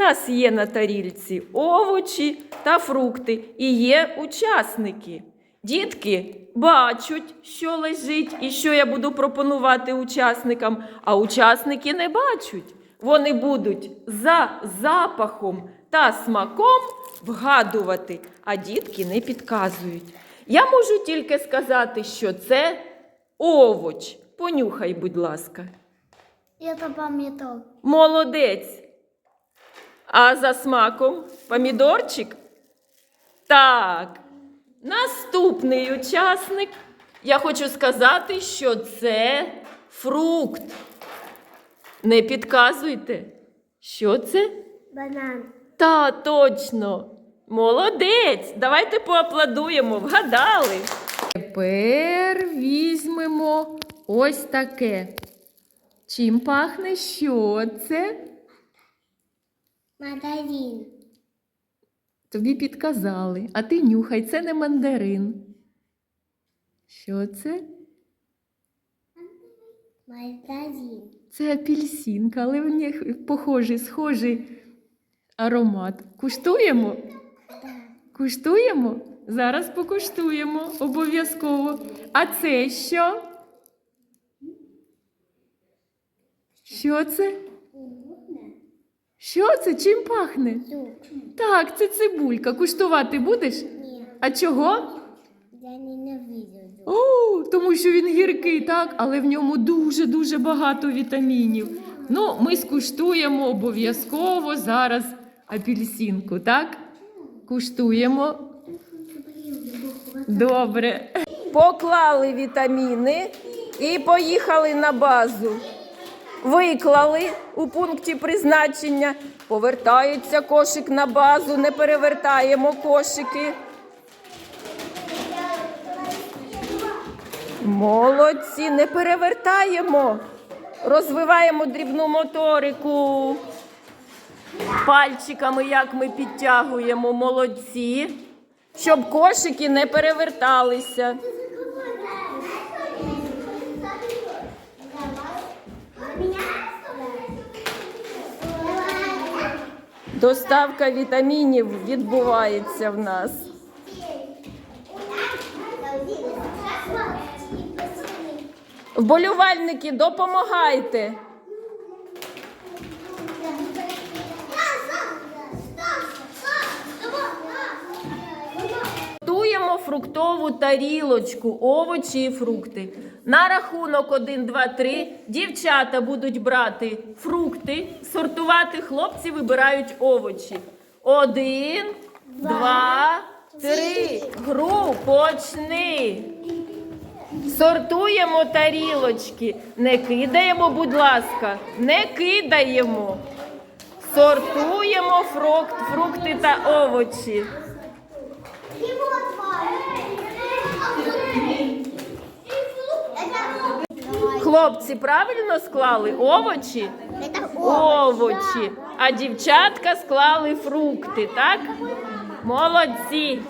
нас є на тарільці овочі та фрукти, і є учасники. Дітки бачать, що лежить і що я буду пропонувати учасникам, а учасники не бачать. Вони будуть за запахом та смаком вгадувати, а дітки не підказують. Я можу тільки сказати, що це овоч. Понюхай, будь ласка. Я то пам'ятав. Молодець. А за смаком помідорчик? Так. Наступний учасник. Я хочу сказати, що це фрукт. Не підказуйте. Що це? Банан. Та, точно. Молодець. Давайте поаплодуємо. Вгадали. Тепер візьмемо ось таке. Чим пахне? Що це? Мандарин. Тобі підказали, а ти нюхай, це не мандарин. Що це? Мандарин. Це апельсинка, але в них похожий, схожий аромат. Куштуємо? Куштуємо? Зараз покуштуємо обов'язково. А це що? Що це? Що це? Чим пахне? Так, це цибулька. Куштувати будеш? Ні, А чого? я ненавижу лук. О, тому що він гіркий, так, але в ньому дуже-дуже багато вітамінів. Ну, ми скуштуємо обов'язково зараз апельсинку, так? Куштуємо. Добре. Поклали вітаміни і поїхали на базу. Виклали у пункті призначення. Повертається кошик на базу, не перевертаємо кошики. Молодці, не перевертаємо. Розвиваємо дрібну моторику. Пальчиками, як ми підтягуємо, молодці, щоб кошики не переверталися. Доставка вітамінів відбувається в нас. Вболівальники, допомагайте. Фруктову тарілочку, овочі і фрукти. На рахунок 1, 2, 3 дівчата будуть брати фрукти, сортувати хлопці вибирають овочі. Один, два, три. Гру почни. Сортуємо тарілочки. Не кидаємо, будь ласка, не кидаємо. Сортуємо фрукт, фрукти та овочі. Хлопці правильно склали овочі? Овочі. А дівчатка склали фрукти, так? Молодці.